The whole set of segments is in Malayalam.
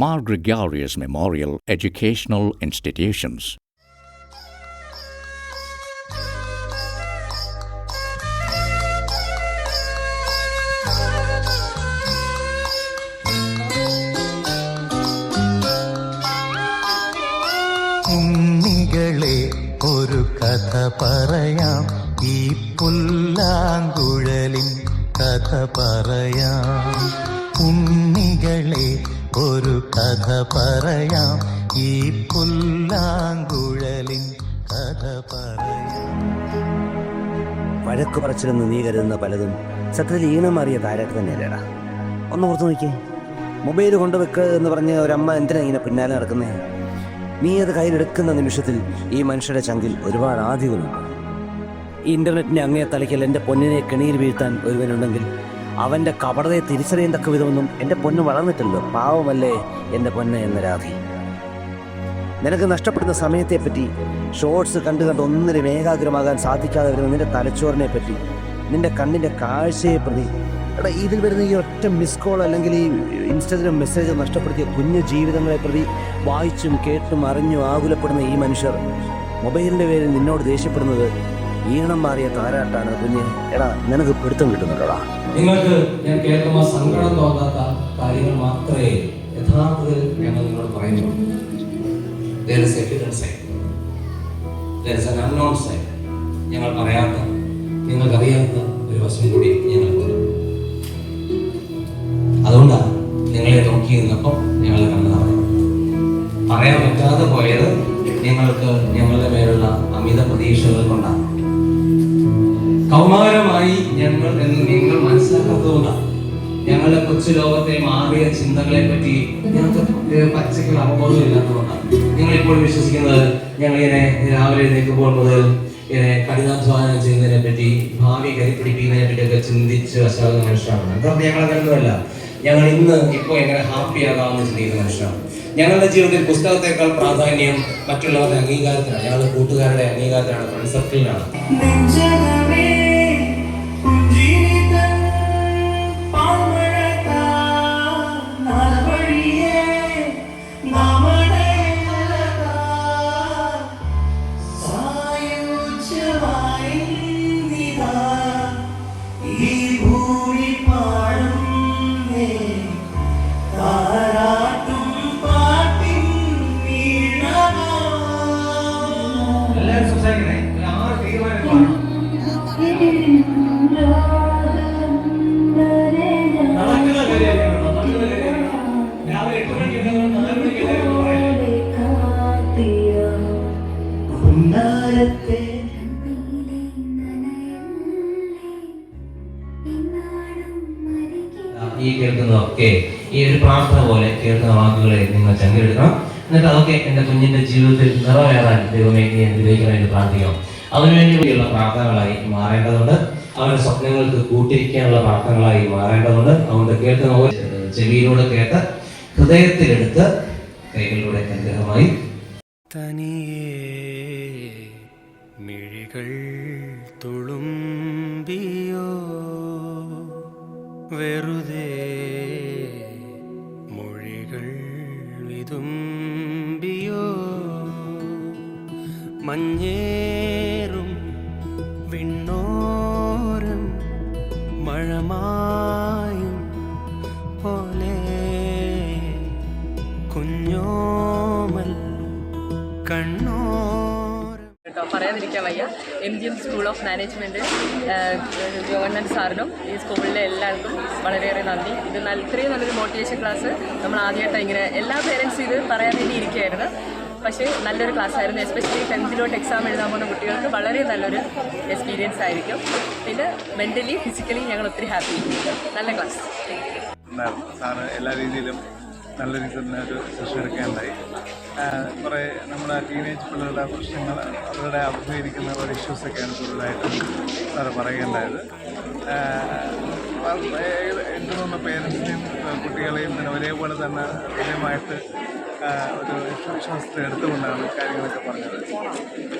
Mar Gregorius Memorial Educational Institutions. ഉണ്ണികളെ ഒരു കഥ പറയാം ഈ പുല്ലാങ്കുഴലിൻ കഥ പറയാം കഥ പറയാം. ഈ പുല്ലാങ്കുഴലിൻ കഥ പറയാം. വഴക്ക് പറച്ചിലെന്ന് നീ കരുതുന്ന പലതും സത്യത്തിൽ ഈണം മാറിയ താരാട്ട് തന്നെയല്ലേടാ. ഒന്ന് ഓർത്ത് നോക്കിയേ. മൊബൈൽ കൊണ്ടുവെക്ക് എന്ന് പറഞ്ഞ ഒരമ്മ എന്തിനാ ഇങ്ങനെ പിന്നാലെ നടക്കുന്നേ? നീ അത് കയ്യിലെടുക്കുന്ന നിമിഷത്തിൽ ഈ മനുഷ്യരുടെ ചങ്കിൽ ഒരുപാട് ആദ്യങ്ങളുണ്ട് ഈ ഇന്റർനെറ്റിന്റെ അങ്ങേ തലയ്ക്കൽ എന്റെ പൊന്നിനെ കെണിയിൽ വീഴ്ത്താൻ ഒരുവനുണ്ടെങ്കിൽ അവന്റെ കപടതയെ തിരിച്ചറിയാൻ തക്ക വിധമൊന്നും എന്റെ പൊന്ന് വളർന്നിട്ടല്ലോ പാവമല്ലേ എന്റെ പൊന്ന് എന്ന രാധി. നിനക്ക് നഷ്ടപ്പെടുന്ന സമയത്തെപ്പറ്റി ഷോർട്സ് കണ്ടു കണ്ട് ഒന്നിനും ഏകാഗ്രമാകാൻ സാധിക്കാതെ വരുന്ന നിന്റെ തലച്ചോറിനെ പറ്റി നിന്റെ കണ്ണിന്റെ കാഴ്ചയെ പ്രതി എടാ ഇതിൽ വരുന്ന ഈ ഒറ്റ മിസ് കോൾ അല്ലെങ്കിൽ ഈ ഇൻസ്റ്റഗ്രാം മെസ്സേജ് നഷ്ടപ്പെടുത്തിയ കുഞ്ഞു ജീവിതങ്ങളെ പ്രതി വായിച്ചും കേട്ടും അറിഞ്ഞും ആകുലപ്പെടുന്ന ഈ മനുഷ്യർ മൊബൈലിന്റെ പേരിൽ നിന്നോട് ദേഷ്യപ്പെടുന്നത് ഈണം മാറിയ താരാട്ടാണ് കുഞ്ഞ്. എടാ നിനക്ക് പിടുത്തം കിട്ടുന്നുണ്ടോടാ? നിങ്ങൾക്ക് ഞാൻ കേൾക്കുമ്പോൾ സങ്കടം തോന്നാത്ത കാര്യങ്ങൾ മാത്രമേ യഥാർത്ഥത്തിൽ ഞങ്ങൾ നിങ്ങളോട് പറയുന്നുള്ളൂ. ഞങ്ങൾ പറയാത്ത നിങ്ങൾക്കറിയാത്ത ഒരു വശം കൂടി ഞങ്ങൾക്കുണ്ട് മനസ്സിലാക്കാത്തതുകൊണ്ടാണ് ഞങ്ങളുടെ കൊച്ചു ലോകത്തെ മാറിയ ചിന്തകളെ പറ്റി ഞങ്ങൾക്ക് പച്ചയ്ക്കുള്ള അവബോധം ഇല്ലാത്തതുകൊണ്ടാണ് ഞങ്ങൾ ഇപ്പോൾ വിശ്വസിക്കുന്നത് ഞങ്ങൾ ഇങ്ങനെ രാവിലെ എഴുന്നേൽക്കുമ്പോൾ മുതൽ ഇങ്ങനെ കഠിനാധ്വാനം ചെയ്യുന്നതിനെ പറ്റി ഭാവി കരുപിടിപ്പിക്കുന്നതിനെ പറ്റിയൊക്കെ ചിന്തിച്ച് വശാകുന്ന മനുഷ്യരാണ്. കാരണം ഞങ്ങൾ ഞങ്ങൾ ഇന്ന് ഇപ്പോൾ എങ്ങനെ ഹാപ്പി ആകാമെന്ന് ചിന്തിക്കുന്ന മനുഷ്യരാണ്. ഞങ്ങളുടെ ജീവിതത്തിൽ പുസ്തകത്തെക്കാൾ പ്രാധാന്യം മറ്റുള്ളവരുടെ അംഗീകാരത്തിനാണ്. ഞങ്ങളുടെ കൂട്ടുകാരുടെ അംഗീകാരത്തിനാണ്. ഫ്രണ്ട് സർക്കിളിനാണ് ഈ കേൾക്കുന്നതൊക്കെ ഈ ഒരു പ്രാർത്ഥന പോലെ കേൾക്കുന്ന വാക്കുകളെ നിങ്ങൾ ചങ്കെടുക്കണം എന്നിട്ട് അതൊക്കെ എന്റെ കുഞ്ഞിന്റെ ജീവിതത്തിൽ നിറവേറാൻ ദൈവമേ നീ അനുഗ്രഹിക്കണം എന്ന് പ്രാർത്ഥിക്കണം. അതിനുവേണ്ടിയുള്ള പ്രാർത്ഥനകളായി മാറേണ്ടതുണ്ട്. അവരുടെ സ്വപ്നങ്ങൾക്ക് കൂട്ടിരിക്കാനുള്ള പ്രാർത്ഥനകളായി മാറേണ്ടതുണ്ട്. അതുകൊണ്ട് കേൾക്കുന്ന ചെവിയിലൂടെ കേട്ട് ഹൃദയത്തിലെടുത്ത് കൈകളിലൂടെ അനുഗ്രഹമായി. തനിയേ മിഴികൾ തുളുമ്പിയോ? വെറുതെ വയ്യ. M G M school of management government സാറിനും ഈ സ്കൂളിലെ എല്ലാവർക്കും വളരെയേറെ നന്ദി. ഇത് നല്ല ഇത്രയും നല്ലൊരു മോട്ടിവേഷൻ ക്ലാസ് നമ്മൾ ആദ്യമായിട്ടാണ് ഇങ്ങനെ എല്ലാ പേരൻസും ഇത് പറയാൻ വേണ്ടി ഇരിക്കുകയായിരുന്നു. പക്ഷേ നല്ലൊരു ക്ലാസ് ആയിരുന്നു. എസ്പെഷ്യലി ടെൻത്തിലോട്ട് എക്സാം എഴുതാൻ പോകുന്ന കുട്ടികൾക്ക് വളരെ നല്ലൊരു എക്സ്പീരിയൻസ് ആയിരിക്കും. പിന്നെ മെന്റലി ഫിസിക്കലി ഞങ്ങൾ ഒത്തിരി ഹാപ്പി നല്ല ക്ലാസ് സാറ് എല്ലാ രീതിയിലും നല്ല രീതിയിൽ തന്നെ ഒരു സെഷൻ കുറേ നമ്മുടെ ടീനേജ് പിള്ളേരുടെ പ്രശ്നങ്ങൾ അവരുടെ അഭിമുഖീകരിക്കുന്ന ഒരു ഇഷ്യൂസൊക്കെയാണ് കൂടുതലായിട്ടും സാറ് പറയേണ്ടത് എന്റെ തോന്നുന്നു പേരൻസിനെയും കുട്ടികളെയും തന്നെ ഒരേപോലെ തന്നെ തുല്യമായിട്ട് ഒരു വിശ്വാസത്തെ എടുത്തുകൊണ്ടാണ് കാര്യങ്ങളൊക്കെ പറഞ്ഞത്.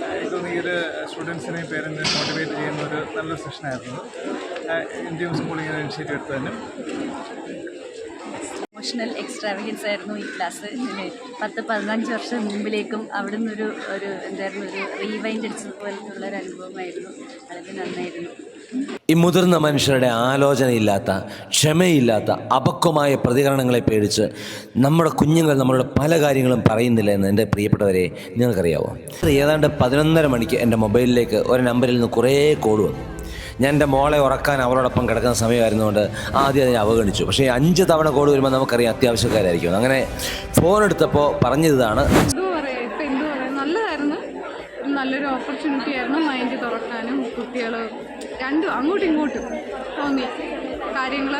എനിക്ക് തോന്നുന്നു ഈ ഒരു സ്റ്റുഡൻസിനെയും പേരൻസിനെയും മോട്ടിവേറ്റ് ചെയ്യുന്ന ഒരു നല്ലൊരു സെഷനായിരുന്നു ഇന്ത്യൻ സ്കൂളിങ്ങനെ ഇനിഷ്യേറ്റീവ് എടുത്തതിനും. പ്രൊഫഷണൽ എക്സ്ട്രാവഗൻസ് ആയിരുന്നു ഈ ക്ലാസ് പിന്നെ പത്ത് പതിനഞ്ച് വർഷം മുമ്പിലേക്കും അവിടെ നിന്നൊരു ഒരു എന്തായിരുന്നു ഒരു റീവൈൻഡ് അടിച്ചതുപോലുള്ള ഒരു അനുഭവമായിരുന്നു. വളരെ നന്നായിരുന്നു. ഈ മുതിർന്ന മനുഷ്യരുടെ ആലോചനയില്ലാത്ത ക്ഷമയില്ലാത്ത അപക്വമായ പ്രതികരണങ്ങളെ പേടിച്ച് നമ്മുടെ കുഞ്ഞുങ്ങൾ നമ്മളുടെ പല കാര്യങ്ങളും പറയുന്നില്ല എന്ന് എന്റെ പ്രിയപ്പെട്ടവരെ നിങ്ങൾക്കറിയാവോ? ഏതാണ്ട് പതിനൊന്നര മണിക്ക് എന്റെ മൊബൈലിലേക്ക് ഒരു നമ്പറിൽ നിന്ന് കുറേ കോഡ് വന്നു. ഞാൻ എന്റെ മോളെ ഉറക്കാൻ അവളോടൊപ്പം കിടക്കുന്ന സമയമായിരുന്നുകൊണ്ട് ആദ്യം അതിനെ അവഗണിച്ചു. പക്ഷേ അഞ്ച് തവണ കോഡ് വരുമ്പോൾ നമുക്കറിയാം അത്യാവശ്യക്കാരായിരിക്കും. അങ്ങനെ ഫോൺ എടുത്തപ്പോൾ പറഞ്ഞതാണ് നല്ലതായിരുന്നു. നല്ലൊരു ഓപ്പർച്യൂണിറ്റി ആയിരുന്നു. മൈൻഡ് തുറക്കാനും കുട്ടികൾ രണ്ടും അങ്ങോട്ടും ഇങ്ങോട്ടും തോന്നി. കാര്യങ്ങൾ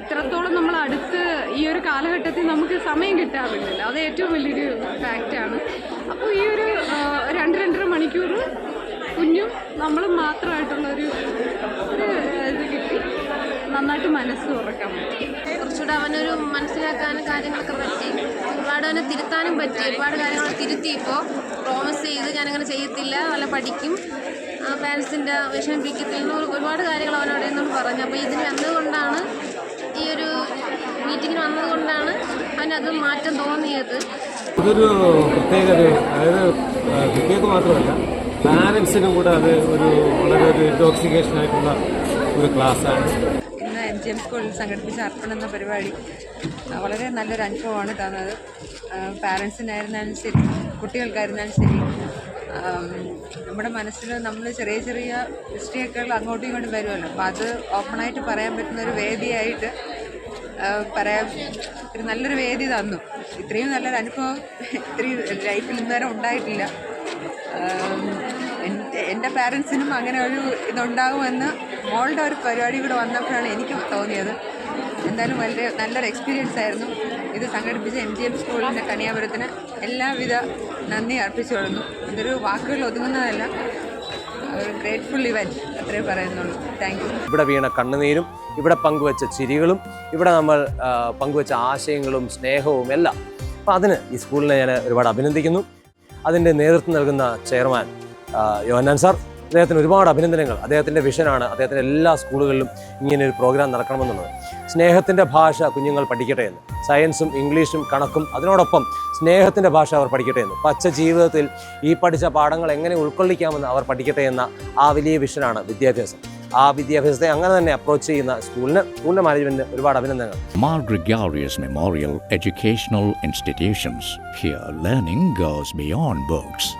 ഇത്രത്തോളം നമ്മൾ അടുത്ത് ഈ ഒരു കാലഘട്ടത്തിൽ നമുക്ക് സമയം കിട്ടാറില്ലല്ലോ അത് ഏറ്റവും വലിയൊരു ഫാക്റ്റാണ് അപ്പോൾ ഈ ഒരു രണ്ട് രണ്ടര മണിക്കൂർ കുഞ്ഞും നമ്മളും മാത്രമായിട്ടുള്ള ഒരു ഇത് കിട്ടി. നന്നായിട്ട് മനസ്സ് തുറക്കാൻ പറ്റി. കുറച്ചുകൂടെ അവനൊരു മനസ്സിലാക്കാനും കാര്യങ്ങളൊക്കെ പറ്റി. ഒരുപാട് അവനെ തിരുത്താനും പറ്റി. ഒരുപാട് കാര്യങ്ങൾ തിരുത്തി ഇപ്പോൾ പ്രോമിസ് ചെയ്ത് ഞാനങ്ങനെ ചെയ്യത്തില്ല. നല്ല പഠിക്കും. പാരൻസിന്റെ വിഷമിപ്പിക്കത്തില്ല എന്ന് ഒരുപാട് കാര്യങ്ങൾ അവനോട് എന്നോട് പറഞ്ഞു. അപ്പോൾ ഇതിന് വന്നതുകൊണ്ടാണ് ഈ ഒരു മീറ്റിങ്ങിന് വന്നതുകൊണ്ടാണ് അവനത് മാറ്റം തോന്നിയത്. ഇതൊരു പ്രത്യേകത അതായത് കുട്ടികൾക്ക് മാത്രമല്ല പാരൻസിനും കൂടെ അത് ഒരു വളരെ ഒരു ഇൻടോക്സിക്കേഷൻ ആയിട്ടുള്ള ഒരു ക്ലാസ്സാണ് ഇന്ന് എം ജി എം സ്കൂളിൽ സംഘടിപ്പിച്ച അർപ്പണം എന്ന പരിപാടി വളരെ നല്ലൊരു അനുഭവമാണ് തന്നത്. പാരൻസിനായിരുന്നാലും ശരി കുട്ടികൾക്കായിരുന്നാലും ശരി നമ്മുടെ മനസ്സിൽ നമ്മൾ ചെറിയ ചെറിയ മിസ്റ്റേക്കുകൾ അങ്ങോട്ടും ഇങ്ങോട്ടും വരുമല്ലോ. അപ്പോൾ അത് ഓപ്പണായിട്ട് പറയാൻ പറ്റുന്ന ഒരു വേദിയായിട്ട് പറയാൻ ഒരു നല്ലൊരു വേദി തന്നു. ഇത്രയും നല്ലൊരു അനുഭവം ഇത്രയും ലൈഫിൽ ഇന്നുവരെ ഉണ്ടായിട്ടില്ല. എന്റെ പാരൻസിനും അങ്ങനെ ഒരു ഇതുണ്ടാകുമെന്ന് മോളുടെ ഒരു പരിപാടി കൂടെ വന്നപ്പോഴാണ് എനിക്ക് തോന്നിയത്. എന്തായാലും വളരെ നല്ലൊരു എക്സ്പീരിയൻസ് ആയിരുന്നു. ഇത് സംഘടിപ്പിച്ച എം ജി എം സ്കൂളിന്റെ കണിയാപുരത്തിന് എല്ലാവിധ നന്ദി അർപ്പിച്ചു കൊടുക്കുന്നു ഇതൊരു വാക്കുകൾ ഒതുങ്ങുന്നതല്ല ഒരു ഗ്രേറ്റ്ഫുൾ ഇവന്റ് അത്രേ പറയുന്നുള്ളൂ. താങ്ക് യു ഇവിടെ വീണ കണ്ണുനീരും ഇവിടെ പങ്കുവച്ച ചിരികളും ഇവിടെ നമ്മൾ പങ്കുവച്ച ആശയങ്ങളും സ്നേഹവും എല്ലാം. അപ്പോൾ അതിന് ഈ സ്കൂളിനെ ഞാൻ ഒരുപാട് അഭിനന്ദിക്കുന്നു. അതിന്റെ നേതൃത്വം നൽകുന്ന ചെയർമാൻ യോഹന്നാൻ സാർ അദ്ദേഹത്തിന് ഒരുപാട് അഭിനന്ദനങ്ങൾ. അദ്ദേഹത്തിന്റെ വിഷനാണ് അദ്ദേഹത്തിന്റെ എല്ലാ സ്കൂളുകളിലും ഇങ്ങനെ ഒരു പ്രോഗ്രാം നടക്കണമെന്നുള്ളത്. സ്നേഹത്തിന്റെ ഭാഷ കുഞ്ഞുങ്ങൾ പഠിക്കട്ടെ എന്ന്. സയൻസും ഇംഗ്ലീഷും കണക്കും അതിനോടൊപ്പം സ്നേഹത്തിന്റെ ഭാഷ അവർ പഠിക്കട്ടെ എന്ന്. പച്ച ജീവിതത്തിൽ ഈ പഠിച്ച പാഠങ്ങൾ എങ്ങനെ ഉൾക്കൊള്ളിക്കാമെന്ന് അവർ പഠിക്കട്ടെ എന്ന ആ വലിയ വിഷനാണ് വിദ്യാഭ്യാസം. ആ വിദ്യാഭ്യാസത്തെ അങ്ങനെ തന്നെ അപ്രോച്ച് ചെയ്യുന്ന സ്കൂളിന് സ്കൂളിന്റെ മാനേജ്മെന്റിന് ഒരുപാട് അഭിനന്ദനങ്ങൾ. Gregorious memorial educational institutions Here, learning goes beyond books.